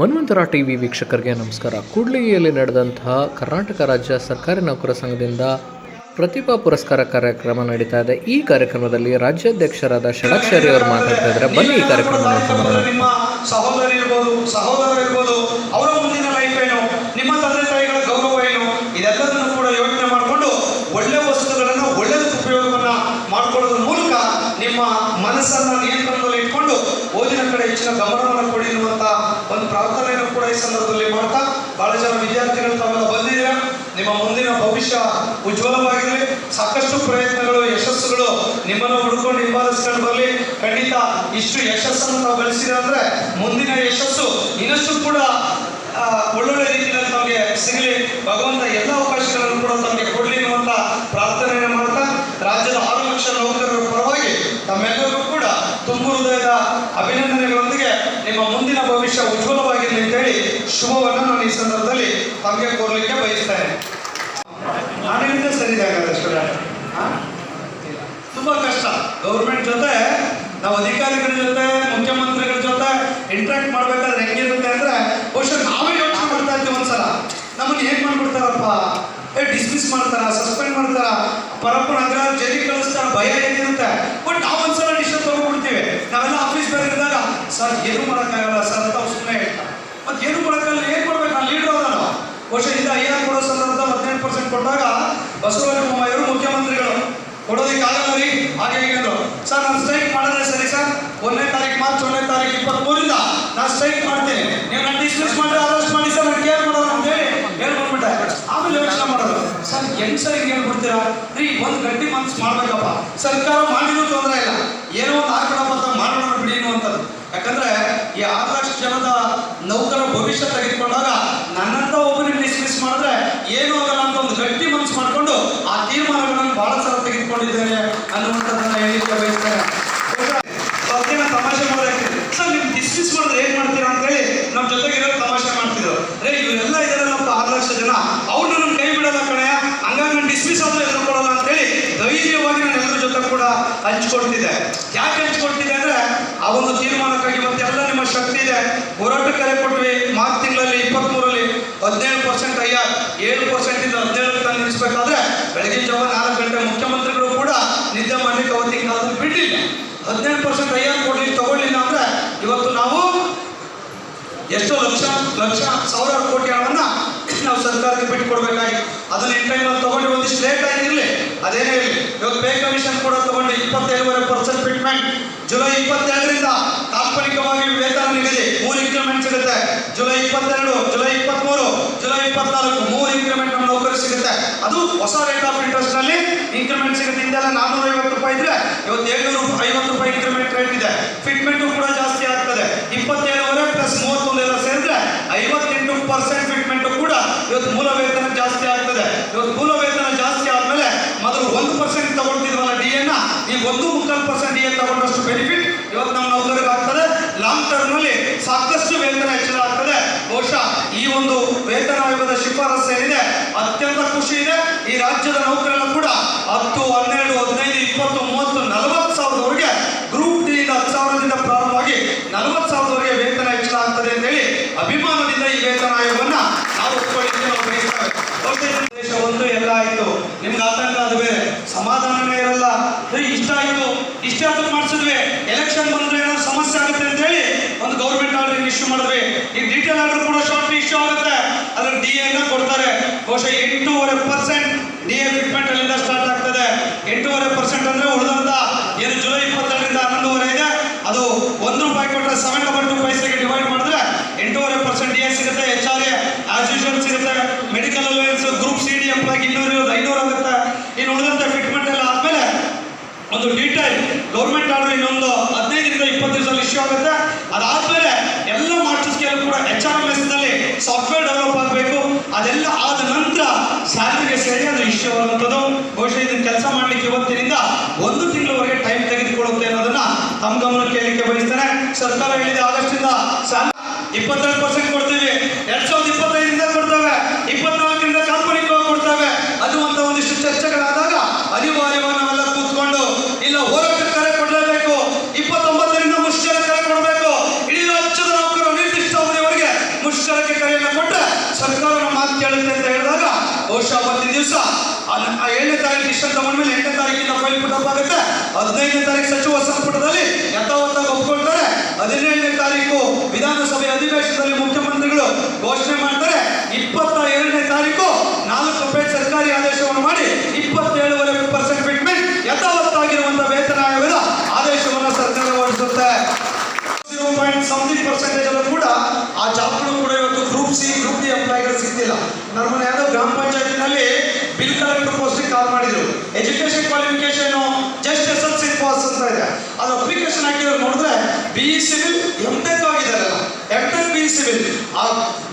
ಮನ್ವಂತರ TV ವೀಕ್ಷಕರಿಗೆ ನಮಸ್ಕಾರ. ಕೂಡ್ಲಿಗಿಯಲ್ಲಿ ನಡೆದಂತಹ ಕರ್ನಾಟಕ ರಾಜ್ಯ ಸರ್ಕಾರಿ ನೌಕರ ಸಂಘದಿಂದ ಪ್ರತಿಭಾ ಪುರಸ್ಕಾರ ಕಾರ್ಯಕ್ರಮ ನಡೀತಾ ಇದೆ. ಈ ಕಾರ್ಯಕ್ರಮದಲ್ಲಿ ರಾಜ್ಯಾಧ್ಯಕ್ಷರಾದ ಷಡಾಕ್ಷರಿ ಅವರು ಮಾತಾಡ್ತಾ ಇದ್ದಾರೆ. ಬನ್ನಿ ಈ ಕಾರ್ಯಕ್ರಮ ಸಹೋದರಿ ಸಹೋದರ ಅವರ ಮುಂದಿನ ಲೈಫ್ ಏನು, ನಿಮ್ಮ ತಂದೆ ತಾಯಿಗಳ ಗೌರವ ಏನು, ಇದೆಲ್ಲದನ್ನು ಕೂಡ ಯೋಚನೆ ಒಳ್ಳೆ ವಸ್ತುಗಳನ್ನು ಮೂಲಕ ನಿಮ್ಮ ಮನಸ್ಸನ್ನ ನಿಯಂತ್ರಣದಲ್ಲಿ ಇಟ್ಕೊಂಡು ಓದಿನ ಕಡೆ ಹೆಚ್ಚಿನ ಗಮನವನ್ನು ಕೊಡಿ ಎನ್ನುವಂತ ಒಂದು ಪ್ರಾರ್ಥನೆಯನ್ನು ಕೂಡ ಈ ಸಂದರ್ಭದಲ್ಲಿ ಮಾಡ್ತಾ, ಬಹಳ ಜನ ವಿದ್ಯಾರ್ಥಿಗಳು ತಮ್ಮನ್ನು ಬಂದಿದ್ದೀರಾ ನಿಮ್ಮ ಮುಂದಿನ ಭವಿಷ್ಯ ಉಜ್ವಲವಾಗಿರಲಿ. ಸಾಕಷ್ಟು ಪ್ರಯತ್ನಗಳು, ಯಶಸ್ಸುಗಳು ನಿಮ್ಮನ್ನು ಹುಡುಕೊಂಡು ಹಿಂಬಾಲಿಸ್ಕೊಂಡು ಬರಲಿ. ಖಂಡಿತ ಇಷ್ಟು ಯಶಸ್ಸನ್ನು ನಾವು ಗಳಿಸಿದ್ರೆ ಅಂದ್ರೆ ಮುಂದಿನ ಯಶಸ್ಸು ಇನ್ನಷ್ಟು ಕೂಡ ಒಳ್ಳೊಳ್ಳೆ ರೀತಿಯಲ್ಲಿ ನಮಗೆ ಸಿಗಲಿ. ಭಗವಂತ ಎಲ್ಲ ಅವಕಾಶಗಳನ್ನು ಕೂಡ ನಮಗೆ ಕೊಡಲಿ ಅನ್ನುವಂತ ಪ್ರಾರ್ಥನೆಯನ್ನು ಮಾಡ್ತಾ, ರಾಜ್ಯದ ಆರು ಲಕ್ಷ ನೌಕರರ ಪರವಾಗಿ ತಮ್ಮೆಲ್ಲರಿಗೂ ಕೂಡ ತುಂಬು ಹೃದಯದ ಅಭಿನಂದನೆಗಳೊಂದಿಗೆ ನಿಮ್ಮ ಮುಂದಿನ ಭವಿಷ್ಯ ಉಜ್ವಲವಾಗಿರಲಿ ಅಂತೇಳಿ ಶುಭವನ್ನು ನಾನು ಈ ಸಂದರ್ಭದಲ್ಲಿ ತಮಗೆ ಕೋರ್ಲಿಕ್ಕೆ ಬಯಸ್ತೇನೆ. ನಾನಿಂದ ಸರಿ ಹಾಗಾದ್ರೆ ತುಂಬಾ ಕಷ್ಟ. ಗೌರ್ಮೆಂಟ್ ಜೊತೆ, ನಾವು ಅಧಿಕಾರಿಗಳ ಜೊತೆ, ಮುಖ್ಯಮಂತ್ರಿಗಳ ಜೊತೆ ಇಂಟ್ರಾಕ್ಟ್ ಮಾಡ್ಬೇಕಾದ್ರೆ ಹೆಂಗಿರುತ್ತೆ ಅಂದ್ರೆ ಬಹುಶಃ ನಾವೇ ಯೋಚನೆ ಮಾಡ್ತಾ ಇದ್ದೀವಿ ಒಂದ್ಸಲ. ನಮ್ಮನ್ನ ಏನ್ ಮಾಡ್ಬಿಡ್ತಾರಪ್ಪ? ಏ ಡಿಸ್ಮಿಸ್ ಮಾಡ್ತಾರ? ಸಸ್ಪೆಂಡ್ ಮಾಡ್ತಾರ? ಪರಪ್ಪನ ಅಗ್ರ ಜೈಲಿಗೆ ಕಳಿಸ್ತಾರ? ಭಯ ಏನಿರುತ್ತೆ? ಬಟ್ ನಾವು ಒಂದ್ಸಲ ಡಿಸಿಷನ್ ತಗೊಂಡ್ಬಿಡ್ತೀವಿ ನಾವೆಲ್ಲ ಆಫೀಸ್ ಬೇರೆ ಇದ್ದಾಗ ಸರ್, ಏನು ಮಾಡೋಕ್ಕಾಗಲ್ಲ ಸರ್ ಅಂತ ಸುಮ್ಮನೆ ಹೇಳ್ತಾರೆ. ಮತ್ತೆ ಏನು ಮಾಡೋಕ್ಕಾಗಲ್ಲ, ಏನು ಮಾಡ್ಬೇಕು ನಾನು ಲೀಡರ್ ಅದಲ್ಲ ಬಹುಶಃ ಇಂದ ಐ ಆರ್ ಕೊಡೋ ಸಂದರ್ಭದ ಹದಿನೆಂಟು ಪರ್ಸೆಂಟ್ ಕೊಟ್ಟಾಗ ಬಸವರಾಜ ಬೊಮ್ಮಾಯಿಯವರು ಮುಖ್ಯಮಂತ್ರಿಗಳು. ಕೊಡೋದಕ್ಕಾಗಲ್ಲ ರೀ. ಹಾಗೆ ಹೇಗಿದ್ರು ಸರ್, ನಾನು ಸ್ಟ್ರೈಕ್ ಮಾಡಿದ್ರೆ ಸರಿ ಸರ್? ಒಂದನೇ ತಾರೀಕು ಮಾರ್ಚ್, ಒಂದನೇ ತಾರೀಕು ಇಪ್ಪತ್ಮೂರಿಂದ ನಾನು ಸ್ಟ್ರೈಕ್ ಮಾಡ್ತೀನಿ. ನೀವು ನಾನು ಡಿಸ್ಮಿಸ್ ಮಾಡಿ ಅರೆಸ್ಟ್ ಮಾಡಿ ಸರ್, ನಾನು ಕೇರ್ ಅಂತ ಹೇಳಿ ಹೇಳ್ಕೊಂಡ್ಬಿಟ್ಟೆ ಆಮೇಲೆ ಯೋಚನೆ ಮಾಡೋದು. ಸರ್, ಹೆಂಗ್ ಸರ್ ಹೇಳ್ಬಿಡ್ತೀರಾ? ರೀ, ಒಂದು ಗಟ್ಟಿ ಮನ್ಸು ಮಾಡ್ಬೇಕಪ್ಪ. ಸರ್ಕಾರ ಮಾಡಿದ್ರು ತೊಂದರೆ ಇಲ್ಲ. ಏನೋ ಒಂದು ಹಾಕೋಣಪ್ಪ ಅಂತ ಮಾಡೋಣ ಬಿಡಿ ಅನ್ನುವಂಥದ್ದು. ಯಾಕಂದ್ರೆ ಈ ಆರು ಲಕ್ಷ ಜನದ ನೌಕರ ಭವಿಷ್ಯ ತೆಗೆದುಕೊಂಡಾಗ ನನ್ನಂತ ಒಬ್ಬನಿಗೆ ಡಿಸ್ಮಿಸ್ ಮಾಡಿದ್ರೆ ಏನು ಆಗಲ್ಲ ಅಂತ ಒಂದು ಗಟ್ಟಿ ಮನಸ್ಸು ಮಾಡಿಕೊಂಡು ಆ ತೀರ್ಮಾನಗಳನ್ನು ಬಹಳ ಸಲ ತೆಗೆದುಕೊಂಡಿದ್ದೇನೆ ಅನ್ನುವಂಥದ್ದನ್ನ ಹೇಳಿಕ್ಕೆ ಬಯಸ್ತೇನೆ. ತಮಾಷೆ ಮಾಡೋದಾಗ್ತಿದೆ ಸರ್, ನೀವು ಡಿಸ್ಮಿಸ್ ಮಾಡಿದ್ರೆ ಏನ್ ಮಾಡ್ತೀರಾ ಅಂತ ಹೇಳಿ ನಮ್ಮ ಜೊತೆಗಿರೋ ತಮಾಷೆ ಮಾಡ್ತಿದ್ರು. ರೇ ಇವರೆಲ್ಲ ಇದಾರಲ್ಲಪ್ಪ ಆರು ಲಕ್ಷ ಜನ. ಅವ್ರನ್ನ ನನ್ನ ಕೈ ಬಿಡಲ್ಲ ಕಣೆ. ಹಂಗಾಗಿ ನಾನು ಡಿಸ್ಮಿಸ್ ಆದ್ರೆ ಎದುರ್ಕೊಳ್ಳಲ್ಲ ಅಂತ ಹೇಳಿ ಧೈರ್ಯವಾಗಿ ನಾನು ಎಲ್ಲರ ಜೊತೆ ಕೂಡ ಹಂಚ್ಕೊಡ್ತಿದ್ದೆ ಯಾಕೆ ಆ ಒಂದು ತೀರ್ಮಾನಕ್ಕಾಗಿ ಎಲ್ಲ ನಿಮ್ಮ ಶಕ್ತಿ ಇದೆ. ಹೋರಾಟ ಕರೆ ಕೊಟ್ವಿ. ಮಾರ್ಚ್ ತಿಂಗಳಲ್ಲಿ ಇಪ್ಪತ್ಮೂರಲ್ಲಿ ಹದಿನೇಳು ಪರ್ಸೆಂಟ್ ಅಯ್ಯ ಏಳು ಪರ್ಸೆಂಟ್ ಇಂದ ಹದಿನೇಳು ತಂದು ನಿಲ್ಲಿಸಬೇಕಾದ್ರೆ ಬೆಳಗಿನ ಜಾವ ನಾಲ್ಕು ಗಂಟೆ ಮುಖ್ಯಮಂತ್ರಿಗಳು ಕೂಡ ನಿದ್ದೆ ಮಾಡ್ಲಿಕ್ಕೆ ಅವತ್ತಿಗೆ ಕಾಲದಲ್ಲಿ ಬಿಟ್ಟಿಲ್ಲ ಹದಿನೇಳು ಪರ್ಸೆಂಟ್ ಅಯ್ಯ ಕೊಡ್ಲಿಕ್ಕೆ ತಗೊಳ್ಳಿಲ್ಲ ಅಂದ್ರೆ ಇವತ್ತು ನಾವು ಎಷ್ಟೋ ಲಕ್ಷ ಲಕ್ಷ, ಸಾವಿರಾರು ಕೋಟಿ ಹಣವನ್ನ ನಾವು ಸರ್ಕಾರಕ್ಕೆ ಬಿಟ್ಟು ಕೊಡಬೇಕಾಗಿ ಅದನ್ನ ಇನ್ ಟೈಮ್ ತಗೊಂಡು ಒಂದಿಷ್ಟು ಲೇಟ್ ಆಗಿರಲಿ ಅದೇನೇ ಇರಲಿ. ಇವತ್ತು ಪೇ ಕಮಿಷನ್ ಕೂಡ ತಗೊಂಡು ಇಪ್ಪತ್ತೈದುವರೆ ಪರ್ಸೆಂಟ್ ಫಿಟ್ಮೆಂಟ್ ಜುಲೈ ಇಪ್ಪತ್ತೆರಡರಿಂದ ಕಾಲ್ಪನಿಕವಾಗಿ ವೇತನ ನಿಗದಿ ಮೂರು ಇನ್ಕ್ರಿಮೆಂಟ್ ಸಿಗುತ್ತೆ. ಜುಲೈ ಇಪ್ಪತ್ತೆರಡು, ಜುಲೈ ಇಪ್ಪತ್ಮೂರು, ಜುಲೈ ಇಪ್ಪತ್ನಾಲ್ಕು ಮೂರು ಇನ್ಕ್ರಿಮೆಂಟ್ ನಮ್ಮ ನೌಕರಿ ಸಿಗುತ್ತೆ. ಅದು ಹೊಸ ರೇಟ್ ಆಫ್ ಇಂಟ್ರೆಸ್ಟ್ನಲ್ಲಿ ಇನ್ಕ್ರಿಮೆಂಟ್ ಸಿಗುತ್ತೆ. ಇಂದೆಲ್ಲ ನಾನ್ನೂರ ಐವತ್ತು ರೂಪಾಯಿ ಇದ್ರೆ ಇವತ್ತು ಏಳ್ನೂರು ಐವತ್ತು ರೂಪಾಯಿ ಇನ್ಕ್ರಿಮೆಂಟ್ ರೇಟ್ ಇದೆ. ಫಿಟ್ಮೆಂಟ್ ಕೂಡ ಜಾಸ್ತಿ ಆಗ್ತದೆ. ಇಪ್ಪತ್ತೇಳುವರೆ ಪ್ಲಸ್ ಮೂವತ್ತೊಂದು ಎಲ್ಲ ಸೇರಿದ್ರೆ ಐವತ್ತೆಂಟು ಪರ್ಸೆಂಟ್ ಫಿಟ್ಮೆಂಟ್ ಕೂಡ ಇವತ್ತು ಮೂಲ ವೇತನ ಜಾಸ್ತಿ ಆಗ್ತದೆ ಇವತ್ತು ಮೂಲ ವೇತನ ಜಾಸ್ತಿ ಆದ್ಮೇಲೆ ಮೊದಲು ಒಂದು ಪರ್ಸೆಂಟ್ ತಗೊಳ್ತಿದ್ವಲ್ಲ ಡಿ ಎನ್ನ ಈಗ ಒಂದು ಮುಕ್ಕಾಲು ಪರ್ಸೆಂಟ್ ಡಿ ಎ ತಗೊಂಡಷ್ಟು ಬೆನಿಫಿಟ್ ಇವತ್ತು ನಮ್ಮ ನೌಕರಿಗೆ ಆಗ್ತದೆ ಲಾಂಗ್ ಟರ್ಮ್ನಲ್ಲಿ ಸಾಕಷ್ಟು ವೇತನ ಹೆಚ್ಚಳ ಆಗ್ತದೆ ಬಹುಶಃ ಈ ಒಂದು ವೇತನ ಆಯೋಗದ ಶಿಫಾರಸು ಏನಿದೆ ಅತ್ಯಂತ ಖುಷಿ ಇದೆ ಈ ರಾಜ್ಯದ ನೌಕರರು ಕೂಡ ಹತ್ತು, ಹನ್ನೆರಡು, ಹದಿನೈದು, ಇಪ್ಪತ್ತು, ಮೂವತ್ತು, ನಲವತ್ತು ಸಾವಿರದವರೆಗೆ ಗ್ರೂಪ್ ಡಿ ಹತ್ತು ಸಾವಿರದಿಂದ ಪ್ರಾರಂಭವಾಗಿ ನಲವತ್ತು ಸಾವಿರದವರೆಗೆ ವೇತನ ಹೆಚ್ಚಳ ಆಗ್ತದೆ ಅಂತ ಹೇಳಿ ಅಭಿಮಾನದಿಂದ ಈ ವೇತನ ಆಯೋಗವನ್ನು ನಾವು ದೇಶ ಒಂದು, ಎಲ್ಲ ಆಯ್ತು. ನಿಮ್ಗೆ ಆತಂಕ ಅದು ಬೇರೆ. ಸಮಾಧಾನನೇ ಇರಲ್ಲ. ಇಷ್ಟ ಆಯ್ತು. ಇಷ್ಟ ಅಂತ ಮಾಡಿಸಿದ್ವಿ. ಎಲೆಕ್ಷನ್ ಬಂದ್ರೆ ಏನಾದ್ರು ಸಮಸ್ಯೆ ಆಗುತ್ತೆ ಅಂತ ಹೇಳಿ ಒಂದು ಗೌರ್ಮೆಂಟ್ ಆರ್ಡರ್ ಇಶ್ಯೂ ಮಾಡಿದ್ವಿ. ಈ ಡಿಟೇಲ್ ಆರ್ಡರ್ ಕೂಡ ಶಾರ್ಟ್ಲಿ ಇಶ್ಯೂ ಆಗುತ್ತೆ. ಅದ್ರ ಡಿ ಎ ಕೊಡ್ತಾರೆ. ಬಹುಶಃ ಎಂಟೂವರೆ ಪರ್ಸೆಂಟ್ ಡಿ ಎ ಫಿಟ್ಮೆಂಟ್ ಅಲ್ಲಿಂದ ಸ್ಟಾರ್ಟ್ ಆಗ್ತದೆ. ಎಂಟೂವರೆ ಪರ್ಸೆಂಟ್ ಅಂದ್ರೆ ಉಳಿದಂತ ಏನು ಜುಲೈ ಇಪ್ಪತ್ತೆರಡರಿಂದ ಹನ್ನೊಂದುವರೆ ಇದೆ. ಅದು ಒಂದು ರೂಪಾಯಿ ಕೊಟ್ಟರೆ ಸೆವೆನ್ ಡಬಲ್ ಟು ಪೈಸೆಗೆ ಡಿವೈಡ್ ಮಾಡಿದ್ರೆ ಎಂಟೂವರೆ ಪರ್ಸೆಂಟ್ ಡಿ ಎ ಸಿಗುತ್ತೆ. ಎಚ್ ಆರ್ ಎ ಆಸ್ ಸಿಗುತ್ತೆ. Medical allowance group C D ಎಂಪ್ಲಾಯ್ಗೆ ಇನ್ನೂರು, ಐನೂರು ಆಗುತ್ತೆ. ಇನ್ನು ಉಳಿದಂತೆ ಫಿಟ್ಮೆಂಟ್ ಎಲ್ಲ ಆದ್ಮೇಲೆ ಒಂದು ಡೀಟೈಲ್ ಗೌರ್ಮೆಂಟ್ ಆರ್ಡರ್ ಇನ್ನೊಂದು ಹದಿನೈದರಿಂದ ಇಪ್ಪತ್ತು ದಿವಸ ಇಶ್ಯೂ ಆಗುತ್ತೆ. ಅದಾದ್ಮೇಲೆ ಎಲ್ಲ ಮಾಸ್ಟರ್ ಸ್ಕೇಲ್ ಕೂಡ H R S software develop ಆಗಬೇಕು. ಅದೆಲ್ಲ ಆದ ನಂತರ ಸ್ಯಾಲರಿಗೆ ಸರಿಯಾದ ಇಶ್ಯೂ ಆಗುವಂಥದ್ದು ಬಹುಶಃ ಇದನ್ನು ಕೆಲಸ ಮಾಡ್ಲಿಕ್ಕೆ ಇವತ್ತಿನಿಂದ ಒಂದು ತಿಂಗಳವರೆಗೆ ಟೈಮ್ ತೆಗೆದುಕೊಳ್ಳುತ್ತೆ ಅನ್ನೋದನ್ನ ತಮ್ಮ ಗಮನಕ್ಕೆ ಹೇಳಿಕೆ ಬಯಸ್ತಾರೆ. ಸರ್ಕಾರ ಹೇಳಿದ ಆಗಸ್ಟಿಂದ ಸ್ಯಾಲ ಇಪ್ಪತ್ತೆರಡು ಪರ್ಸೆಂಟ್ ಏಳನೇ ತಾರೀಕು ಡಿಸಿಷನ್ ತಗೊಂಡ್ಮೇಲೆ ಎಂಟನೇ ತಾರೀಕಿನ ಫೈಲ್ ಪುಟಪ್ ಆಗುತ್ತೆ. ಹದಿನೈದನೇ ತಾರೀಕು ಸಚಿವ ಸಂಪುಟದಲ್ಲಿ ಯಥಾವತ್ತಾಗಿ ಒಪ್ಕೊಳ್ತಾರೆ ಹದಿನೇಳನೇ ತಾರೀಕು ವಿಧಾನಸಭೆ ಅಧಿವೇಶನದಲ್ಲಿ ಮುಖ್ಯಮಂತ್ರಿಗಳು ಘೋಷಣೆ ಮಾಡ್ತಾರೆ ಇಪ್ಪತ್ತ ಏಳನೇ ತಾರೀಕು ನಾಲ್ಕು ಪೇಜ್ ಸರ್ಕಾರಿ ಆದೇಶವನ್ನು ಮಾಡಿ ಇಪ್ಪತ್ತೇಳುವರೆ ಪರ್ಸೆಂಟ್ ಫಿಟ್ಮೆಂಟ್ ಯಥಾವತ್ತಾಗಿರುವಂತಹ ವೇತನ ಆಯೋಗದ ಆದೇಶವನ್ನು ಸರ್ಕಾರ ಹೊರಡಿಸುತ್ತೆ ಜೀರೋ ಪಾಯಿಂಟ್ ಸಮಥಿಂಗ್ ಪರ್ಸೆಂಟೇಜ್ ಅಲ್ಲೂ ಕೂಡ ಆ ಜಾಬ್ಗಳು ಕೂಡ ಇವತ್ತು ಗ್ರೂಪ್ ಸಿ ಗ್ರೂಪ್ ಡಿ ಎಂಪ್ಲಾಯ್ಗಳು ಸಿಗ್ತಿಲ್ಲ ನಮ್ಮ ಯಾವುದೋ ಗ್ರಾಮ ಪಂಚಾಯತಿನಲ್ಲಿ ಬಿಲ್ ಕಲೆಕ್ಟರ್ ಪೋಸ್ಟಿಗೆ ಮಾಡಿದ್ರು education qualification just S L C pass ಅಂತ ಇದೆ. ಅದು ಅಪ್ಲಿಕೇಶನ್ ಹಾಕಿದ್ರೆ ನೋಡಿದ್ರೆ B E civil M tech ಆಗಿದ್ದಾರೆ ಎಂ ಟೆಕ್ ಬಿ ಸಿವಿಲ್ ಆ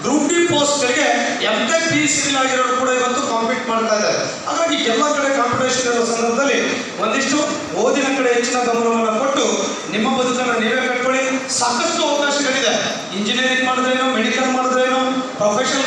ಗ್ರೂಪ್ ಡಿ ಪೋಸ್ಟ್ಗಳಿಗೆ ಎಂ ಟೆಕ್ ಬಿ ಸಿವಿಲ್ ಆಗಿರೋರು ಕೂಡ ಇವತ್ತು ಕಾಂಪೀಟ್ ಮಾಡ್ತಾ ಇದ್ದಾರೆ. ಹಾಗಾಗಿ ಎಲ್ಲ ಕಡೆ ಕಾಂಪಿಟೇಷನ್ ಇರೋ ಸಂದರ್ಭದಲ್ಲಿ ಒಂದಿಷ್ಟು ಓದಿನ ಕಡೆ ಹೆಚ್ಚಿನ ಗಮನವನ್ನು ಕೊಟ್ಟು ನಿಮ್ಮ ಬದುಕನ್ನು ನೀವೇ ಕಟ್ಕೊಳ್ಳಿ. ಸಾಕಷ್ಟು ಅವಕಾಶಗಳಿದೆ. ಇಂಜಿನಿಯರಿಂಗ್ ಮಾಡಿದ್ರೇನು ಮೆಡಿಕಲ್ ಮಾಡಿದ್ರೇನು ಮಾಡಿದ್ರೇನು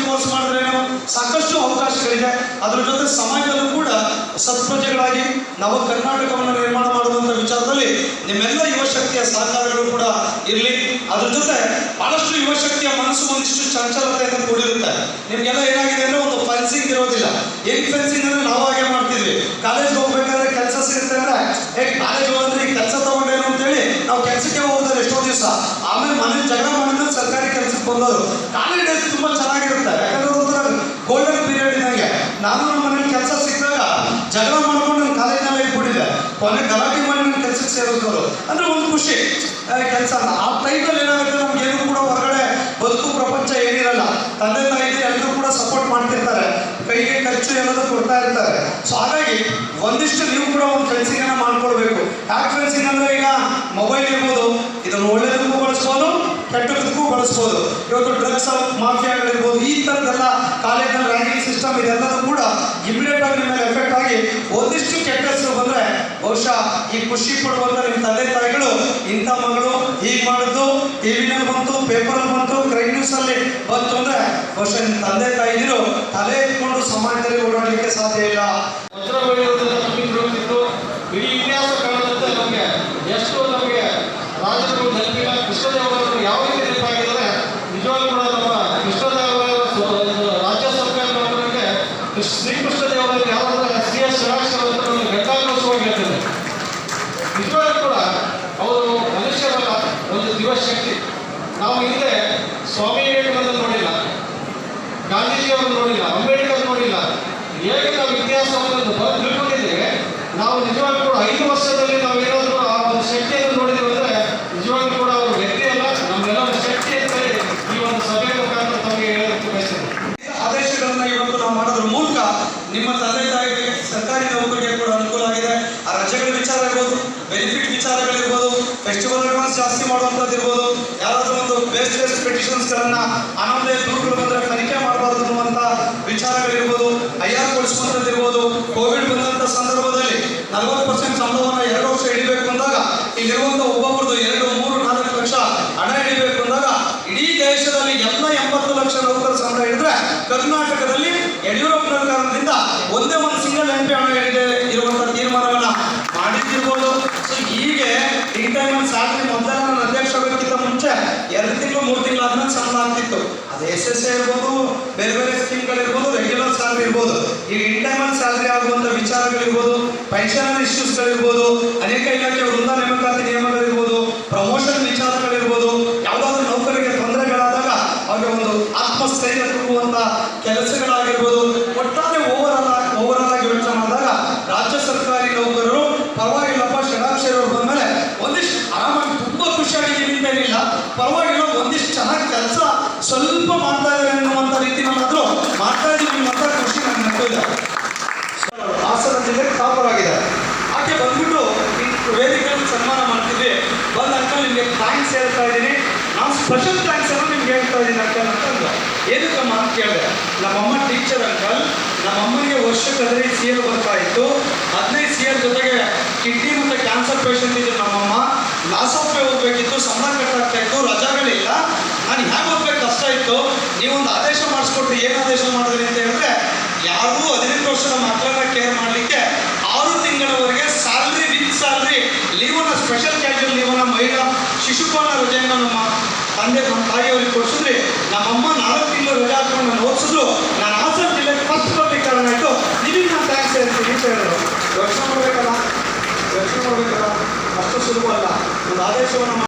ಸಾಕಷ್ಟು ಅವಕಾಶಗಳಿದೆ. ಅದರ ಜೊತೆ ಸಮಾಜದಲ್ಲೂ ಕೂಡ ಸತ್ಪ್ರಜೆಗಳಾಗಿ ನವ ಕರ್ನಾಟಕವನ್ನು ನಿರ್ಮಾಣ ಮಾಡುವಂಥ ವಿಚಾರದಲ್ಲಿ ನಿಮ್ಮೆಲ್ಲ ಯುವಶಕ್ತಿಯ ಸಹಕಾರಗಳು ಕೂಡ ಇರಲಿ. ಅದ್ರ ಜೊತೆ ಬಹಳಷ್ಟು ಯುವಶಕ್ತಿಯ ಮನಸ್ಸು ಒಂದಿಷ್ಟು ಚಂಚಲತೆಯಿಂದ ಕೂಡಿರುತ್ತೆ. ನಿಮ್ಗೆಲ್ಲ ಏನಾಗಿದೆ ಅಂದ್ರೆ ಒಂದು ಫೆನ್ಸಿಂಗ್ ಇರೋದಿಲ್ಲ. ಏನ್ ಫೆನ್ಸಿಂಗ್ ಅಂದ್ರೆ ನಾವು ಹಾಗೆ ಮಾಡ್ತಿದ್ವಿ. ಕಾಲೇಜ್ ಹೋಗ್ಬೇಕಾದ್ರೆ ಕೆಲಸ ಸಿಗುತ್ತೆ ಅಂದ್ರೆ, ಏ, ಕಾಲೇಜ್ ಹೋದ್ರೆ ಕೆಲಸ ತಗೊಂಡೇನು? ಅಂತೇಳಿ ನಾವು ಕೆಲಸಕ್ಕೆ ಹೋಗೋದ್ರೆ ಎಷ್ಟೋ ದಿವಸ. ಆಮೇಲೆ ಮನೆ ಜಗಳ ಮಾಡಿದ್ರೆ ಸರ್ಕಾರಿ ಕೆಲಸಕ್ಕೆ ಬಂದವರು. ಕಾಲೇಜ್ ಡೇಸ್ ತುಂಬಾ ಚೆನ್ನಾಗಿರುತ್ತೆ ಯಾಕಂದ್ರೆ ಒಂಥರ ಗೋಲ್ಡನ್ ಪೀರಿಯಡ್ ಇದ್ದಂಗೆ ನಾನು ನಮ್ಮ ಮನೇಲಿ ಕೆಲಸ ಸಿಕ್ಕಾಗ ಜಗಳ ಮಾಡ್ಕೊಂಡು ನನ್ನ ಕಾಲೇಜ್ನೆಲ್ಲ ಇಟ್ಬಿಟ್ಟಿದ್ದೆ ಕೊನೆ ಗಲಾಟೆ ಮಾಡಿ ನನ್ನ ಕೆಲಸಕ್ಕೆ ಸೇರಿದ್ರು ಅಂದ್ರೆ ಒಂದು ಖುಷಿ. ಕೆಲಸ ಆ ಟೈಮಲ್ಲಿ ಏನಾಗುತ್ತೆ? ನಮ್ಗೆ ಏನು ಕೂಡ ಹೊರಗಡೆ ಬದುಕು ಪ್ರಪಂಚ ಏನಿರಲ್ಲ. ತಂದೆ ತಾಯಿ ಎಲ್ಲರೂ ಕೂಡ ಸಪೋರ್ಟ್ ಮಾಡ್ತಿರ್ತಾರೆ. ಕೈಗೆ ಖರ್ಚು ಎಲ್ಲದೂ ಕೊಡ್ತಾ ಇರ್ತಾರೆ. ಸೊ ಹಾಗಾಗಿ ಒಂದಿಷ್ಟು ನೀವು ಕೂಡ ಒಂದು ಫ್ರೆಂಡ್ಸಿಂಗ್ ಮಾಡ್ಕೊಳ್ಬೇಕು. ಯಾಕೆ ಫ್ರೆಂಡ್ಸಿಂಗ್ ಅಂದ್ರೆ ಈಗ ಮೊಬೈಲ್ ಇರ್ಬೋದು ಇದನ್ನು ಒಳ್ಳೇದಕ್ಕೂ ಬಳಸ್ಬೋದು ಬಳಸ್ಬೋದು. ಇವತ್ತು ಡ್ರಗ್ಸ್ ಮಾಫಿಯಾಗಳಿರ್ಬೋದು ಈ ಥರದ್ದೆಲ್ಲ ಕಾಲೇಜಲ್ಲಿ ರ್ಯಾಂಕಿಂಗ್ ಸಿಸ್ಟಮ್ ಇದೆಲ್ಲದೂ ಕೂಡ ಇಮಿಡಿಯೇಟ್ ಆಗಿ ಮೇಲೆ ಎಫೆಕ್ಟ್ ಆಗಿ ಒಂದಿಷ್ಟು ಕೆಟ್ಟ ಹೆಸರು ಬಂದ್ರೆ ಬಹುಶಃ ಈ ಖುಷಿ ಪಡುವಂತ ನಿಮ್ಮ ತಂದೆ ತಾಯಿಗಳು ಇಂಥ ಮಗಳು ಹೀಗೆ ಮಾಡಿದ್ದು, ಟಿವಿನಲ್ಲಿ ಬಂತು ಪೇಪರಲ್ಲಿ ಬಂತು ಕ್ರೈಮ್ ನ್ಯೂಸ್ ಅಲ್ಲಿ ಬಂತು ಅಂದ್ರೆ ಬಹುಶಃ ನಿಮ್ಮ ತಂದೆ ತಾಯಿದಿರು ತಲೆ ಇಟ್ಕೊಂಡು ಸಮಾಜದಲ್ಲಿ ಓಡಾಡಲಿಕ್ಕೆ ಸಾಧ್ಯ ಇಲ್ಲ ವಜ್ರ ಬೆಳೆಯುವುದನ್ನು ನಮಗೆ ತಿಳಿಯುತ್ತಿತ್ತು ಇಡೀ ಇತಿಹಾಸ ಕಾಣುತ್ತೆ ನಮಗೆ ಎಷ್ಟು ನಮಗೆ ರಾಜರುಗಳು ನೆನಪಿಲ್ಲ ಕೃಷ್ಣದೇವರಾಯರು ಯಾವ ರೀತಿ ನೆನಪಾಗಿದ್ದಾರೆ ನಿಜವಾಗ್ಲೂ ಕೂಡ ನಮ್ಮ ಕೃಷ್ಣದೇವರಾಯರು ಸ್ವ- ರಾಜ್ಯ ಸರ್ಕಾರ ನೌಕರರಿಗೆ ಕೃಷ್ಣ- ಶ್ರೀಕೃಷ್ಣದೇವರಾಯರು ಯಾರಾದ್ರೆ ಶ್ರೀ ಎಸ್ ಷಡಾಕ್ಷರ ಅಂತ ನಮಗೆ ಘಂಟಾಘೋಷವಾಗಿ ಹೇಳ್ತಾರೆ ನಿಜವಾಗ್ಲೂ ಕೂಡ ಅವರು ಮನುಷ್ಯರಲ್ಲ ಒಂದು ದಿವಶಕ್ತಿ ನಾವು ಹಿಂದೆ ಸ್ವಾಮಿ ವಿವೇಕಾನಂದ ನೋಡಿಲ್ಲ ಗಾಂಧೀಜಿಯವರನ್ನು ನೋಡಿಲ್ಲ ಅಂಬೇಡ್ಕರ್ ನೋಡಿಲ್ಲ. ಹೇಗೆ ನಾವು ಇತಿಹಾಸವನ್ನು ತಿಳ್ಕೊಂಡಿದ್ದೇವೆ, ನಾವು ನಿಜವಾಗ್ಲೂ ಕೂಡ ಐದು ವರ್ಷದಲ್ಲಿ ನಾವು না। আমাদের ಎಸ್ ಎಸ್ ಇರ್ಬೋದು, ಬೇರೆ ಬೇರೆ ಸ್ಕೀಮ್ಗಳಿರ್ಬೋದು ರೆಗ್ಯುಲರ್ ಸ್ಯಾಲರಿ ಇರ್ಬೋದು. ಈಗ ಇನ್ ಟೈಮಲ್ಲಿ ಸ್ಯಾಲರಿ ಆಗುವಂಥ ವಿಚಾರಗಳಿರ್ಬೋದು ಪೆನ್ಷನ್ ಇಶ್ಯೂಸ್ಗಳಿರ್ಬೋದು ಅನೇಕ ಇಲಾಖೆ ವೃಂದ ನೇಮಕಾತಿ ನಿಯಮಗಳಿರ್ಬೋದು ಪ್ರಮೋಷನ್ ವಿಚಾರಗಳಿರ್ಬೋದು ಯಾವುದಾದ್ರೂ ನೌಕರಿಗೆ ತೊಂದರೆಗಳಾದಾಗ ಅವ್ರಿಗೆ ಒಂದು ಆತ್ಮಸ್ಥೈರ್ಯ ತುಂಬುವಂಥ ಕೆಲಸಗಳಾಗಿರ್ಬೋದು ಒಟ್ಟಾರೆ ಓವರ್ ಆಲ್ ಓವರ್ ಆಲ್ ಆಗಿ ಯೋಚನೆ ಮಾಡಿದಾಗ ರಾಜ್ಯ ಸರ್ಕಾರಿ ನೌಕರರು ಪರವಾಗಿಲ್ಲಪ್ಪ ಷಡಾಕ್ಷರಿ ಅವ್ರು ಬಂದ್ಮೇಲೆ ಒಂದಿಷ್ಟು ಆರಾಮಾಗಿ ತುಂಬಾ ಖುಷಿಯಾಗಿದ್ದೀವಿ ಅಂತ ಏನಿಲ್ಲ ಪರವಾಗಿಲ್ಲ ಒಂದಿಷ್ಟು ಚೆನ್ನಾಗಿ ಕೆಲಸ ಸ್ವಲ್ಪ ಮಾಡ್ತಾ ಇದ್ದಾರೆ ಅನ್ನುವಂಥ ರೀತಿನಲ್ಲಾದ್ರೂ ಮಾಡ್ತಾ ಇದ್ದೀವಿ ಅನ್ನುವಂಥ ಖುಷಿ ನನಗೆ ನಕ್ಕಿದೆ ಹಾಸನ ಜಿಲ್ಲೆ ಟಾಪರ್ ಆಗಿದ್ದಾರೆ ಆಕೆ ಬಂದ್ಬಿಟ್ಟು ಈ ವೇದಿಕೆಯಲ್ಲಿ ಸನ್ಮಾನ ಮಾಡ್ತಿದ್ವಿ ಬಂದ ಅಂಕಲ್ ನಿಮಗೆ ಥ್ಯಾಂಕ್ಸ್ ಹೇಳ್ತಾ ಇದ್ದೀನಿ ನಾವು ಸ್ಪೆಷಲ್ ಥ್ಯಾಂಕ್ಸ್ ಅನ್ನು ನಿಮ್ಗೆ ಹೇಳ್ತಾ ಇದ್ದೀನಿ ಅಂಕಲ್ ಅಂತಂದು ಏನಕ್ಕಮ್ಮ ಅಂತ ಕೇಳಿದೆ? ನಮ್ಮಮ್ಮ ಟೀಚರ್ ಅಂಕಲ್ ನಮ್ಮಮ್ಮನಿಗೆ ವರ್ಷಕ್ಕೆ ಹದಿನೈದು ಸಿ ಎಲ್ ಬರ್ತಾ ಇತ್ತು. ಹದಿನೈದು ಸಿ ಎಲ್ ಜೊತೆಗೆ ಕಿಡ್ನಿ ಮತ್ತು ಕ್ಯಾನ್ಸರ್ ಪೇಷಂಟ್ ಇದ್ರು ನಮ್ಮಮ್ಮ. ಲಾಸ್ ಆಫ್ ಪೇ ಹೋಗ್ಬೇಕಿತ್ತು ಸಂಬಳ ಕಟ್ಟಾಗ್ತಾ ಇತ್ತು ರಜಾಗಳಿಲ್ಲ ನಾನು ಹೇಗೆ ಹೋಗ್ಬೇಕು ಕಷ್ಟ ಇತ್ತು. ನೀವೊಂದು ಆದೇಶ ಮಾಡಿಸ್ಕೊಟ್ರಿ, ಏನು ಆದೇಶ ಮಾಡಿದ್ರಿ ಅಂತ ಹೇಳಿದ್ರೆ, ಯಾರಿಗೂ ಹದಿನೆಂಟು ವರ್ಷದ ಮಕ್ಕಳನ್ನ ಕೇರ್ ಮಾಡಲಿಕ್ಕೆ ಆರು ತಿಂಗಳವರೆಗೆ ಸ್ಯಾಲ್ರಿ ವಿತ್ ಸ್ಯಾಲ್ರಿ ಲೀವನ್ನ ಸ್ಪೆಷಲ್ ಕ್ಯಾಶುವಲ್ ಲೀವನ ಮಹಿಳಾ ಶಿಶುಪಾಲ ರಜೆಯನ್ನು ತಂದೆ ನಮ್ಮ ತಾಯಿಯವ್ರಿಗೆ ಕೊಡಿಸಿದ್ರಿ ನಮ್ಮಅಮ್ಮ ನಾಲ್ಕು ತಿಂಗಳು ರಜಾ ಹಾಕೊಂಡು ನಾನು ಓದಿಸಿದ್ರು, ನಾನು ಹಾಸನ ಜಿಲ್ಲೆಗೆ ಫಸ್ಟ್ ಬರಲಿಕ್ಕೆ ಕಾರಣ ಆಯಿತು ಇದಕ್ಕೆ ನಾನು ಥ್ಯಾಂಕ್ಸ್ ಹೇಳ್ತೀನಿ ಅಂತ ಹೇಳಿದ್ರು ಯೋಚನೆ ಮಾಡಬೇಕಲ್ಲ? ಯೋಚನೆ ಮಾಡಬೇಕಲ್ಲ? ಅಷ್ಟು ಸುಲಭ ಅಲ್ಲ ಒಂದು ಆದೇಶವನ್ನು